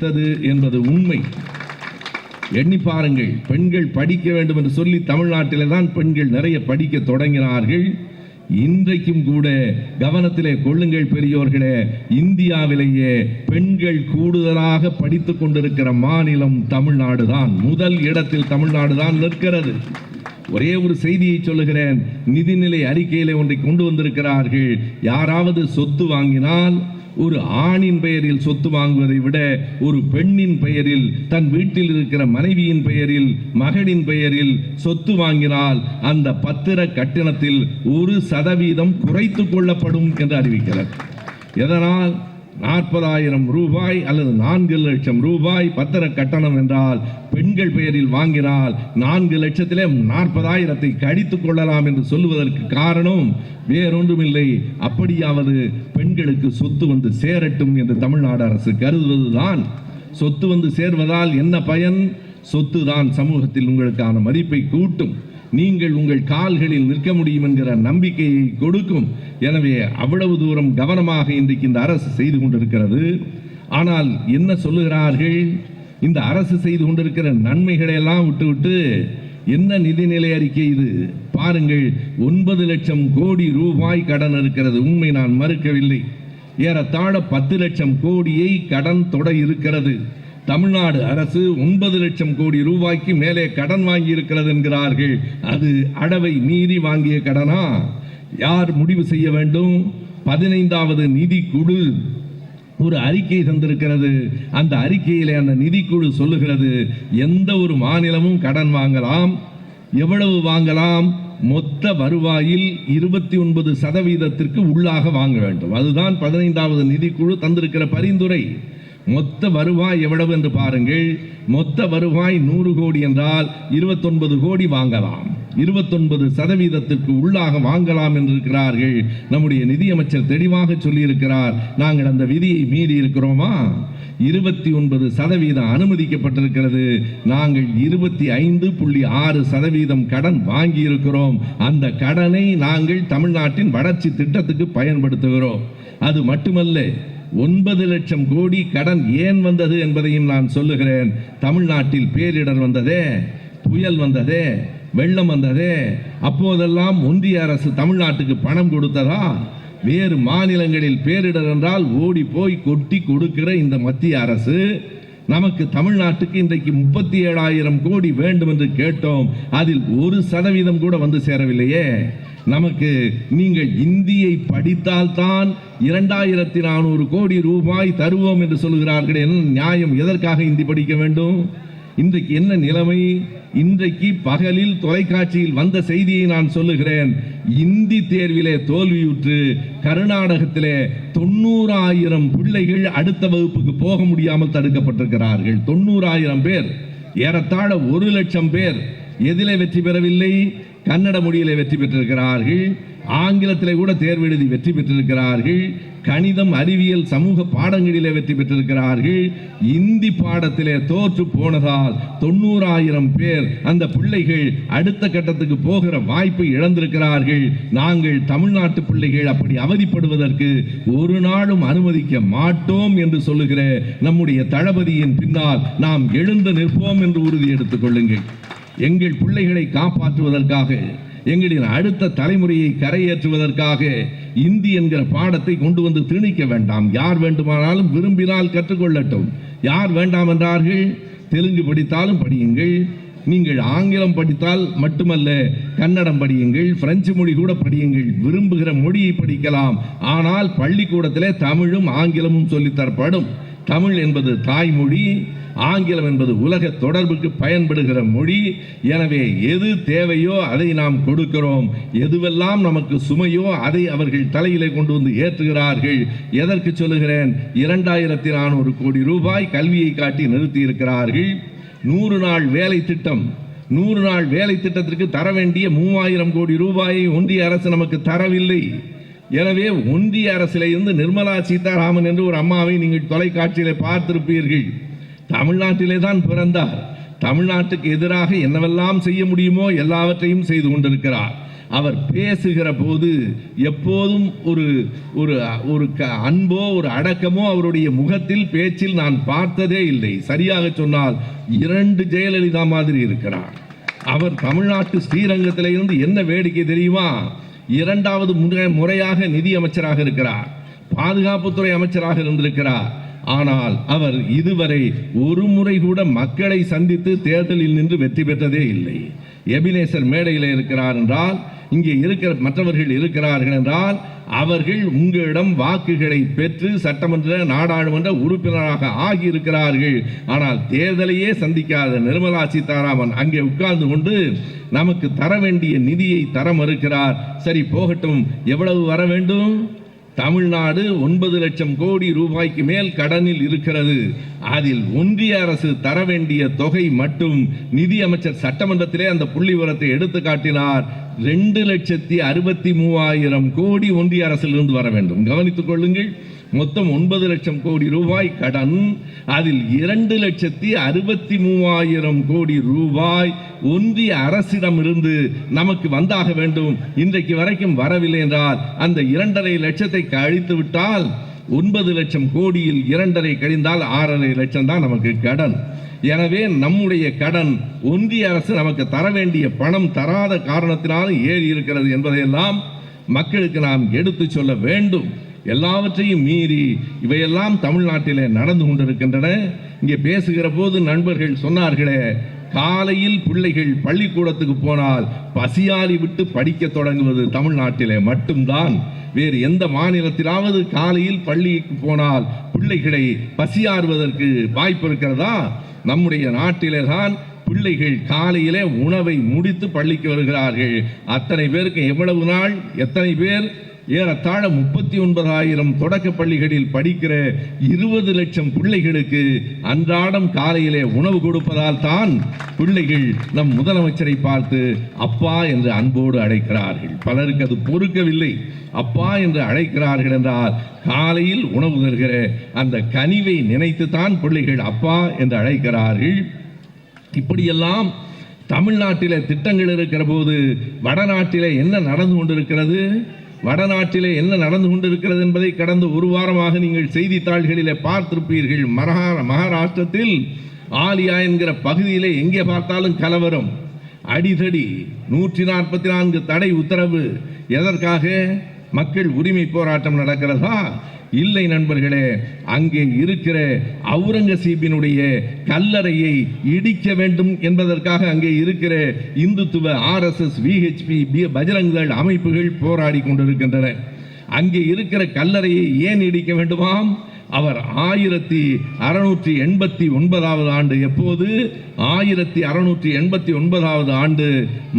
அதிகரித்தது என்பது உண்மை. எண்ணி பாருங்கள் பெண்கள் படிக்க வேண்டும் என்று சொல்லி தமிழ்நாட்டிலே தான் பெண்கள் நிறைய படிக்க தொடங்கினார்கள். இன்றைக்கும் கூட கவனத்திலே கொள்ளுங்கள் பெரியோர்களே இந்தியாவிலேயே பெண்கள் கூடுதலாக படித்து கொண்டிருக்கிற மாநிலம் தமிழ்நாடு தான். முதல் இடத்தில் தமிழ்நாடு தான் நிற்கிறது. ஒரே ஒரு செய்தியை சொல்லுகிறேன் நிதிநிலை அறிக்கையிலே ஒன்றை கொண்டு வந்திருக்கிறார்கள். யாராவது சொத்து வாங்கினால் ஒரு ஆணின் பெயரில் சொத்து வாங்குவதை விட ஒரு பெண்ணின் பெயரில் தன் வீட்டில் இருக்கிற மனைவியின் பெயரில் மகனின் பெயரில் சொத்து வாங்கினால் அந்த பத்திர கட்டணத்தில் ஒரு சதவீதம் குறைத்துக் கொள்ளப்படும் என்று அறிவிக்கிறார். எதனால்? நாற்பதாயிரம் ரூபாய் அல்லது நான்கு லட்சம் ரூபாய் பத்திர கட்டணம் என்றால் பெண்கள் பெயரில் வாங்கினால் நான்கு லட்சத்திலே நாற்பதாயிரத்தை கடித்துக் கொள்ளலாம் என்று சொல்லுவதற்கு காரணம் வேறொன்றுமில்லை. அப்படியாவது பெண்களுக்கு சொத்து வந்து சேரட்டும் என்று தமிழ்நாடு அரசு கருதுவதுதான். சொத்து வந்து சேர்வதால் என்ன பயன்? சொத்து தான் சமூகத்தில் உங்களுக்கான மதிப்பை கூட்டும். நீங்கள் உங்கள் கால்களில் நிற்க முடியும் என்கிற நம்பிக்கையை கொடுக்கும். எனவே அவ்வளவு தூரம் கவனமாக இன்றைக்கு இந்த அரசு செய்து கொண்டிருக்கிறது. ஆனால் என்ன சொல்லுகிறார்கள்? இந்த அரசு செய்து கொண்டிருக்கிற நன்மைகளை எல்லாம் விட்டுவிட்டு என்ன நிதிநிலை அறிக்கை இது? பாருங்கள் ஒன்பது லட்சம் கோடி ரூபாய் கடன் இருக்கிறது. உண்மை நான் மறுக்கவில்லை. ஏறத்தாழ பத்து லட்சம் கோடியை கடன் தொட இருக்கிறது. தமிழ்நாடு அரசு ஒன்பது லட்சம் கோடி ரூபாய்க்கு மேலே கடன் வாங்கி இருக்கிறது என்கிறார்கள். அது அடவை மீறி வாங்கிய கடனா? யார் முடிவு செய்ய வேண்டும்? பதினைந்தாவது நிதிக்குழு ஒரு அறிக்கை தந்திருக்கிறது. அந்த அறிக்கையிலே அந்த நிதிக்குழு சொல்லுகிறது எந்த ஒரு மாநிலமும் கடன் வாங்கலாம் எவ்வளவு வாங்கலாம் மொத்த வருவாயில் இருபத்தி ஒன்பது சதவீதத்திற்கு உள்ளாக வாங்க வேண்டும். அதுதான் பதினைந்தாவது நிதிக்குழு தந்திருக்கிற பரிந்துரை. மொத்த வருவாய் எவ்வளவு என்று பாருங்கள். மொத்த வருவாய் நூறு கோடி என்றால் இருபத்தொன்பது கோடி வாங்கலாம். இருபத்தொன்பது சதவீதத்திற்கு உள்ளாக வாங்கலாம் என்றிருக்கிறார்கள். நம்முடைய நிதியமைச்சர் தெளிவாக சொல்லியிருக்கிறார். நாங்கள் அந்த விதியை மீறி இருக்கிறோமா? இருபத்தி ஒன்பது சதவீதம் அனுமதிக்கப்பட்டிருக்கிறது. நாங்கள் இருபத்தி ஐந்து புள்ளி ஆறு சதவீதம் கடன் வாங்கியிருக்கிறோம். அந்த கடனை நாங்கள் தமிழ்நாட்டின் வளர்ச்சி திட்டத்துக்கு பயன்படுத்துகிறோம். அது மட்டுமல்ல ஒன்பது லட்சம் கோடி கடன் ஏன் வந்தது என்பதையும் நான் சொல்லுகிறேன். தமிழ்நாட்டில் பேரிடர் வந்ததே புயல் வந்ததே வெள்ளம் வந்ததே அப்போதெல்லாம் ஒன்றிய அரசு தமிழ்நாட்டுக்கு பணம் கொடுத்ததா? வேறு மாநிலங்களில் பேரிடர் என்றால் ஓடி போய் கொட்டி கொடுக்கிற இந்த மத்திய அரசு நமக்கு தமிழ்நாட்டுக்கு இன்றைக்கு முப்பத்தி ஏழாயிரம் கோடி வேண்டும் என்று கேட்டோம். அதில் ஒரு சதவீதம் கூட வந்து சேரவில்லையே. நமக்கு நீங்கள் இந்தியை படித்தால்தான் இரண்டாயிரத்தி நானூறு கோடி ரூபாய் தருவோம் என்று சொல்கிறார்கள் என்ன நியாயம் எதற்காக இந்தி படிக்க வேண்டும்? இன்றைக்கு என்ன நிலைமை? இன்றைக்கு பகலில் தொலைக்காட்சியில் வந்த செய்தியை நான் சொல்லுகிறேன். இந்தி தேர்விலே தோல்வியுற்று கர்நாடகத்திலே தொண்ணூறாயிரம் பிள்ளைகள் அடுத்த வகுப்புக்கு போக முடியாமல் தடுக்கப்பட்டிருக்கிறார்கள். தொண்ணூறாயிரம் பேர். ஏறத்தாழ ஒரு லட்சம் பேர். எதிலே வெற்றி பெறவில்லை. கன்னட மொழியிலே வெற்றி பெற்றிருக்கிறார்கள். ஆங்கிலத்திலே கூட தேர்வு எழுதி வெற்றி பெற்றிருக்கிறார்கள். கணிதம் அறிவியல் சமூக பாடங்களிலே வெற்றி பெற்றிருக்கிறார்கள். இந்தி பாடத்திலே தோற்று போனதால் தொண்ணூறாயிரம் பேர் அந்த பிள்ளைகள் அடுத்த கட்டத்துக்கு போகிற வாய்ப்பை இழந்திருக்கிறார்கள். நாங்கள் தமிழ்நாட்டு பிள்ளைகள் அப்படி அவதிப்படுவதற்கு ஒரு நாளும் அனுமதிக்க மாட்டோம் என்று சொல்லுகிற நம்முடைய தளபதியின் பின்னால் நாம் எழுந்து நிற்போம் என்று உறுதி எடுத்துக் கொள்ளுங்கள். எங்கள் பிள்ளைகளை காப்பாற்றுவதற்காக எங்களின் அடுத்த தலைமுறையை கரையேற்றுவதற்காக இந்தி என்கிற பாடத்தை கொண்டு வந்து திணிக்க வேண்டாம். யார் வேண்டுமானாலும் விரும்பினால் கற்றுக்கொள்ளட்டும். யார் வேண்டாம் என்றார்கள்? தெலுங்கு படித்தாலும் படியுங்கள். நீங்கள் ஆங்கிலம் படித்தால் மட்டுமல்ல கன்னடம் படியுங்கள் பிரெஞ்சு மொழி கூட படியுங்கள். விரும்புகிற மொழியை படிக்கலாம். ஆனால் பள்ளிக்கூடத்திலே தமிழும் ஆங்கிலமும் சொல்லித்தரப்படும். தமிழ் என்பது தாய்மொழி ஆங்கிலம் என்பது உலக தொடர்புக்கு பயன்படுகிற மொழி. எனவே எது தேவையோ அதை நாம் கொடுக்கிறோம். எதுவெல்லாம் நமக்கு சுமையோ அதை அவர்கள் தலையிலே கொண்டு வந்து ஏற்றுகிறார்கள். எதற்கு சொல்லுகிறேன்? இரண்டாயிரத்தி நானூறு கோடி ரூபாய் கல்வியை காட்டி நிறுத்தி இருக்கிறார்கள் நூறு நாள் வேலை திட்டம். நூறு நாள் வேலை திட்டத்திற்கு தர வேண்டிய மூவாயிரம் கோடி ரூபாயை ஒன்றிய அரசு நமக்கு தரவில்லை. எனவே ஒன்றிய அரசிலே இருந்து நிர்மலா சீதாராமன் என்று ஒரு அம்மாவை நீங்கள் தொலைக்காட்சியில் பார்த்திருப்பீர்கள். தமிழ்நாட்டிலே தான் பிறந்தார். தமிழ்நாட்டுக்கு எதிராக என்னவெல்லாம் செய்ய முடியுமோ எல்லாவற்றையும் செய்து கொண்டிருக்கிறார். அவர் பேசுகிற போது எப்போதும் ஒரு ஒரு ஒரு க- அன்போ ஒரு அடக்கமோ அவருடைய முகத்தில் பேச்சில் நான் பார்த்ததே இல்லை. சரியாக சொன்னால் இரண்டு ஜெயலலிதா மாதிரி இருக்கிறார். அவர் தமிழ்நாட்டு ஸ்ரீரங்கத்தில் இருந்து என்ன வேடிக்கை தெரியுமா? இரண்டாவது முறையாக நிதி அமைச்சராக இருக்கிறார். பாதுகாப்புத்துறை அமைச்சராக இருந்திருக்கிறார். ஆனால் அவர் இதுவரை ஒரு முறை கூட மக்களை சந்தித்து தேர்தலில் நின்று வெற்றி பெற்றதே இல்லை. எபினேசர் மேடையில் இருக்கிறார் என்றால் இங்கே இருக்கிற மற்றவர்கள் இருக்கிறார்கள் என்றால் அவர்கள் உங்களிடம் வாக்குகளை பெற்று சட்டமன்ற நாடாளுமன்ற உறுப்பினராக ஆகியிருக்கிறார்கள். ஆனால் தேர்தலையே சந்திக்காத நிர்மலா சீதாராமன் அங்கே உட்கார்ந்து கொண்டு நமக்கு தர வேண்டிய நிதியை தர மறுக்கிறார். சரி போகட்டும். எவ்வளவு வர வேண்டும்? தமிழ்நாடு ஒன்பது லட்சம் கோடி ரூபாய்க்கு மேல் கடனில் இருக்கிறது. அதில் ஒன்றிய அரசு தர வேண்டிய தொகை மட்டும் நிதி அமைச்சர் சட்டமன்றத்திலே அந்த புள்ளி விவரத்தை எடுத்து காட்டினார். ரெண்டு லட்சத்தி அறுபத்தி மூவாயிரம் கோடி ஒன்றிய அரசிலிருந்து வர வேண்டும். கவனித்துக் கொள்ளுங்கள். மொத்தம் ஒன்பது லட்சம் கோடி ரூபாய் கடன். அதில் இரண்டு லட்சத்தி அறுபத்தி மூவாயிரம் கோடி ரூபாய் ஒன்றிய அரசிடமிருந்து நமக்கு வந்தாக வேண்டும். இன்றைக்கு வரைக்கும் வரவில்லை என்றால் அந்த இரண்டரை லட்சத்தை கழித்து விட்டால் ஒன்பது லட்சம் கோடியில் இரண்டரை கழிந்தால் ஆறரை லட்சம் தான் நமக்கு கடன். எனவே நம்முடைய கடன் ஒன்றிய அரசு நமக்கு தர வேண்டிய பணம் தராத காரணத்தினால் ஏறி இருக்கிறது என்பதையெல்லாம் மக்களுக்கு நாம் எடுத்து சொல்ல வேண்டும். எல்லாவற்றையும் மீறி இவையெல்லாம் தமிழ்நாட்டிலே நடந்து கொண்டிருக்கின்றன. இங்கே பேசுகிற போது நண்பர்கள் சொன்னார்களே காலையில் பிள்ளைகள் பள்ளிக்கூடத்துக்கு போனால் பசியாறி விட்டு படிக்க தொடங்குவது தமிழ்நாட்டிலே மட்டும்தான். வேறு எந்த மாநிலத்திலாவது காலையில் பள்ளிக்கு போனால் பிள்ளைகளை பசியாறுவதற்கு வாய்ப்பு இருக்கிறதா? நம்முடைய நாட்டிலே தான் பிள்ளைகள் காலையிலே உணவை முடித்து பள்ளிக்கு வருகிறார்கள். அத்தனை பேருக்கு எவ்வளவு நாள்? எத்தனை பேர்? ஏறத்தாழ முப்பத்தி ஒன்பதாயிரம் தொடக்க பள்ளிகளில் படிக்கிற இருபது லட்சம் பிள்ளைகளுக்கு அன்றாடம் காலையிலே உணவு கொடுப்பதால் தான் பிள்ளைகள் நம் முதலமைச்சரை பார்த்து அப்பா என்று அன்போடு அழைக்கிறார்கள். பலருக்கு அது பொறுக்கவில்லை. அப்பா என்று அழைக்கிறார்கள் என்றால் காலையில் உணவு தருகிற அந்த கனிவை நினைத்து தான் பிள்ளைகள் அப்பா என்று அழைக்கிறார்கள். இப்படியெல்லாம் தமிழ்நாட்டிலே திட்டங்கள் இருக்கிற போது வடநாட்டிலே என்ன நடந்து கொண்டிருக்கிறது? வடநாட்டிலே என்ன நடந்து கொண்டிருக்கிறது என்பதை கடந்த ஒரு வாரமாக நீங்கள் செய்தித்தாள்களிலே பார்த்திருப்பீர்கள். மகா மகாராஷ்டிரத்தில் ஆலியா என்கிற பகுதியிலே எங்கே பார்த்தாலும் கலவரம். அடிதடி நூற்றி நாற்பத்தி நான்கு தடை உத்தரவு. எதற்காக? மக்கள் உரிமை போராட்டம் நடக்கிறதா? இல்லை நண்பர்களே அங்கே இருக்கிற அவுரங்கசீப்பினுடைய கல்லறையை இடிக்க வேண்டும் என்பதற்காக அங்கே இருக்கிற இந்துத்துவ ஆர்எஸ்எஸ் விஹெச்பி பஜரங்கள் அமைப்புகள் போராடி கொண்டிருக்கின்றன. அங்கே இருக்கிற கல்லறையை ஏன் இடிக்க வேண்டுமாம்? அவர் ஆயிரத்தி அறுநூற்றி எண்பத்தி ஒன்பதாவது ஆண்டு எப்போது? ஆயிரத்தி அறுநூற்றி எண்பத்தி ஒன்பதாவது ஆண்டு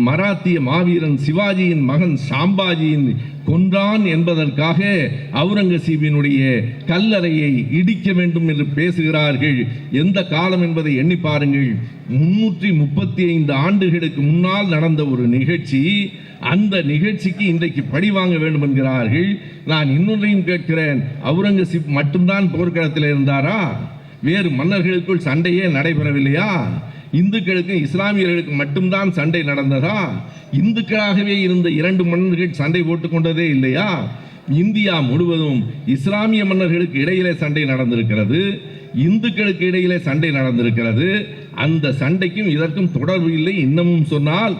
மராத்திய மாவீரன் சிவாஜியின் மகன் சாம்பாஜியின் கொன்றான் என்பதற்காக அவுரங்கசீபினுடைய கல்லறையை இடிக்க வேண்டும் என்று பேசுகிறார்கள். எந்த காலம் என்பதை எண்ணி பாருங்கள். முன்னூற்றி முப்பத்தி ஐந்து ஆண்டுகளுக்கு முன்னால் நடந்த ஒரு நிகழ்ச்சி அந்த நிகழ்ச்சிக்கு இன்றைக்கு பழி வாங்க வேண்டும் என்கிறார்கள். நான் இன்னொன்றையும் கேட்கிறேன். அவுரங்கசீப் மட்டும்தான் போர்க்களத்தில் இருந்தாரா? வேறு மன்னர்களுக்குள் சண்டையே நடைபெறவில்லையா? இந்துக்களுக்கும் இஸ்லாமியர்களுக்கும் மட்டும்தான் சண்டை நடந்ததா? இந்துக்களாகவே இருந்த இரண்டு மன்னர்கள் சண்டை போட்டுக்கொண்டதே இல்லையா? இந்தியா முழுவதும் இஸ்லாமிய மன்னர்களுக்கு இடையிலே சண்டை நடந்திருக்கிறது. இந்துக்களுக்கு இடையிலே சண்டை நடந்திருக்கிறது. அந்த சண்டைக்கும் இதற்கும் தொடர்பு இல்லை. இன்னமும் சொன்னால்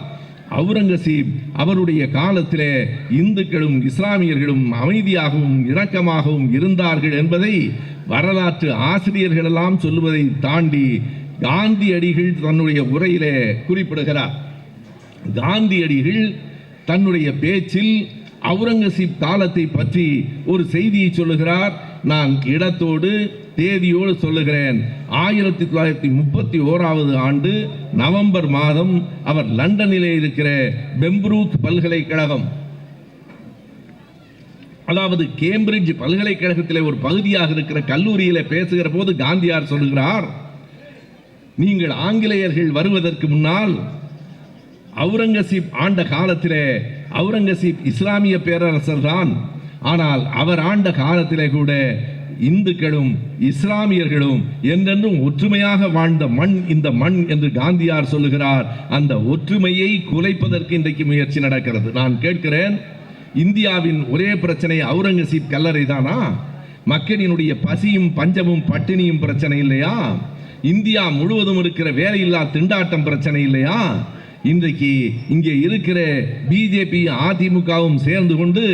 அவுரங்கசீப் அவருடைய காலத்திலே இந்துக்களும் இஸ்லாமியர்களும் அமைதியாகவும் இரக்கமாகவும் இருந்தார்கள் என்பதை வரலாற்று ஆசிரியர்கள் எல்லாம் சொல்லுவதை தாண்டி காந்தியடிகள் தன்னுடைய உரையிலே குறிப்பிடுகிறார். காந்தியடிகள் தன்னுடைய பேச்சில் அவுரங்கசீப் காலத்தை பற்றி ஒரு செய்தியை சொல்லுகிறார். நான் இடத்தோடு தேதியோடு சொல்லுகிறேன். ஆயிரத்தி தொள்ளாயிரத்தி முப்பத்தி ஓராவது ஆண்டு நவம்பர் மாதம் அவர் லண்டனிலே இருக்கிற பெம்ப்ரூத் பல்கலைக்கழகம். அதாவது கேம்பிரிட்ஜ் பல்கலைக்கழகத்திலே ஒரு பகுதியாக இருக்கிற கல்லூரியில பேசுகிற போது காந்தியார் சொல்லுகிறார் நீங்கள் ஆங்கிலேயர்கள் வருவதற்கு முன்னால் அவுரங்கசீப் ஆண்ட காலத்திலே அவுரங்கசீப் இஸ்லாமிய பேரரசர் தான். ஆனால் அவர் ஆண்ட காலத்திலே கூட இந்துக்களும் இஸ்லாமியர்களும் என்றென்றும் ஒற்றுமையாக வாழ்ந்த மண் இந்த மண் என்று காந்தியார் சொல்லுகிறார். அந்த ஒற்றுமையை குலைப்பதற்கு இன்றைக்கு முயற்சி நடக்கிறது. நான் கேட்கிறேன் இந்தியாவின் ஒரே பிரச்சனை அவுரங்கசீப் கல்லறை தானா? மக்களினுடைய பசியும் பஞ்சமும் பட்டினியும் பிரச்சனை இல்லையா? இந்தியா முழுவதும் இருக்கிற வேலையில்லா திண்டாட்டம் பிரச்சனை இல்லையா? இன்றைக்கு இங்கே இருக்கிற பிஜேபி அதிமுகவும் சேர்ந்து கொண்டு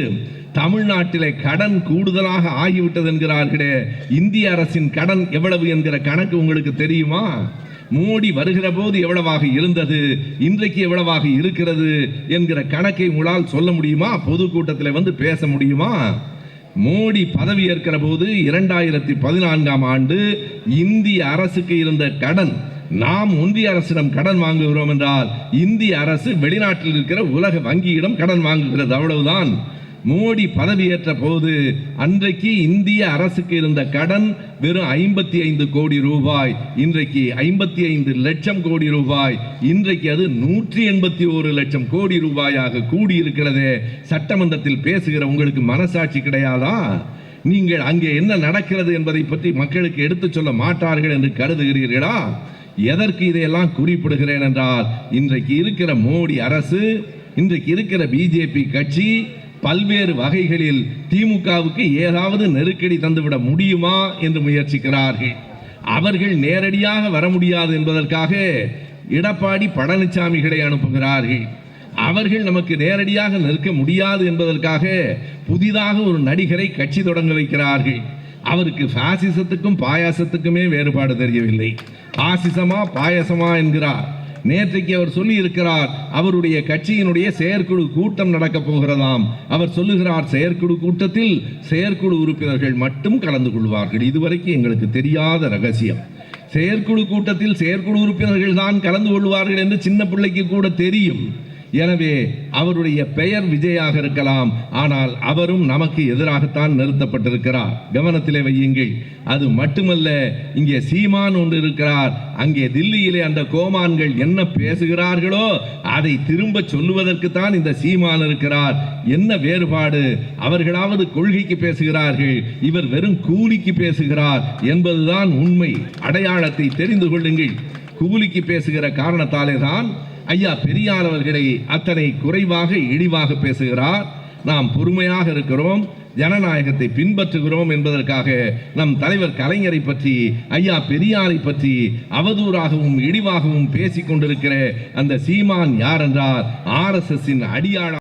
தமிழ்நாட்டிலே கடன் கூடுதலாக ஆகிவிட்டது என்கிறார்களே இந்திய அரசின் கடன் எவ்வளவு என்கிற கணக்கு உங்களுக்கு தெரியுமா? மோடி வருகிற போது எவ்வளவாக இருந்தது இன்றைக்கு எவ்வளவாக இருக்கிறது என்கிற கணக்கை உங்களால் சொல்ல முடியுமா? பொதுக்கூட்டத்தில் வந்து பேச முடியுமா? மோடி பதவி ஏற்கிற போது இரண்டாயிரத்தி பதினான்காம் ஆண்டு இந்திய அரசுக்கு இருந்த கடன் நாம் ஒன்றிய அரசிடம் கடன் வாங்குகிறோம் என்றால் இந்திய அரசு வெளிநாட்டில் இருக்கிற உலக வங்கியிடம் கடன் வாங்குகிறது அவ்வளவுதான். மோடி பதவியேற்ற போது அன்றைக்கு இந்திய அரசுக்கு இருந்த கடன் வெறும் ஐம்பத்தி ஐந்து கோடி ரூபாய் இன்றைக்கு ஐம்பத்தி ஐந்து லட்சம் கோடி ரூபாய் இன்றைக்கு அது நூற்றி எண்பத்தி ஒரு லட்சம் கோடி ரூபாயாக கூடியிருக்கிறதே. சட்டமன்றத்தில் பேசுகிற உங்களுக்கு மனசாட்சி கிடையாதா? நீங்கள் அங்கே என்ன நடக்கிறது என்பதை பற்றி மக்களுக்கு எடுத்துச் சொல்ல மாட்டார்கள் என்று கருதுகிறீர்களா? எதற்கு இதையெல்லாம் குறிப்பிடுகிறேன் என்றால் இன்றைக்கு இருக்கிற மோடி அரசு இன்றைக்கு இருக்கிற பிஜேபி கட்சி பல்வேறு வகைகளில் திமுகவுக்கு ஏதாவது நெருக்கடி தந்துவிட முடியுமா என்று முயற்சிக்கிறார்கள். அவர்கள் நேரடியாக வர முடியாது என்பதற்காக எடப்பாடி பழனிசாமிகளை அனுப்புகிறார்கள். அவர்கள் நமக்கு நேரடியாக நிற்க முடியாது என்பதற்காக புதிதாக ஒரு நடிகரை கட்சி தொடங்க வைக்கிறார்கள். அவருக்கு பாசிசத்துக்கும் பாயாசத்துக்குமே வேறுபாடு தெரியவில்லை. பாசிசமா பாயசமா என்கிறார். நேற்றைக்கு அவர் சொல்லி இருக்கிறார் அவருடைய கட்சியினுடைய செயற்குழு கூட்டம் நடக்க போகிறதாம். அவர் சொல்லுகிறார் செயற்குழு கூட்டத்தில் செயற்குழு உறுப்பினர்கள் மட்டும் கலந்து கொள்வார்கள். இதுவரைக்கும் எங்களுக்கு தெரியாத ரகசியம். செயற்குழு கூட்டத்தில் செயற்குழு உறுப்பினர்கள் தான் கலந்து கொள்வார்கள் என்று சின்ன பிள்ளைக்கு கூட தெரியும். எனவே அவருடைய பெயர் விஜயாக இருக்கலாம் ஆனால் அவரும் நமக்கு எதிராகத்தான் நிறுத்தப்பட்டிருக்கிறார். கவனத்திலே வையுங்கள். அது மட்டுமல்ல இங்கே சீமான் ஒன்று இருக்கிறார். அங்கே தில்லியிலே அந்த கோமான்கள் என்ன பேசுகிறார்களோ அதை திரும்ப சொல்லுவதற்கு தான் இந்த சீமான் இருக்கிறார். என்ன வேறுபாடு? அவர்களாவது கொள்கைக்கு பேசுகிறார்கள் இவர் வெறும் கூலிக்கு பேசுகிறார் என்பதுதான் உண்மை. அடையாளத்தை தெரிந்து கொள்ளுங்கள். கூலிக்கு பேசுகிற காரணத்தாலே தான் ஐயா பெரியார் அத்தனை குறைவாக இழிவாக பேசுகிறார். நாம் பொறுமையாக இருக்கிறோம் ஜனநாயகத்தை பின்பற்றுகிறோம் என்பதற்காக நம் தலைவர் கலைஞரை பற்றி ஐயா பெரியாரை பற்றி அவதூறாகவும் இழிவாகவும் பேசிக் கொண்டிருக்கிற அந்த சீமான் யார் என்றால் ஆர்எஸ்எஸ்ஸின் அடியாளாக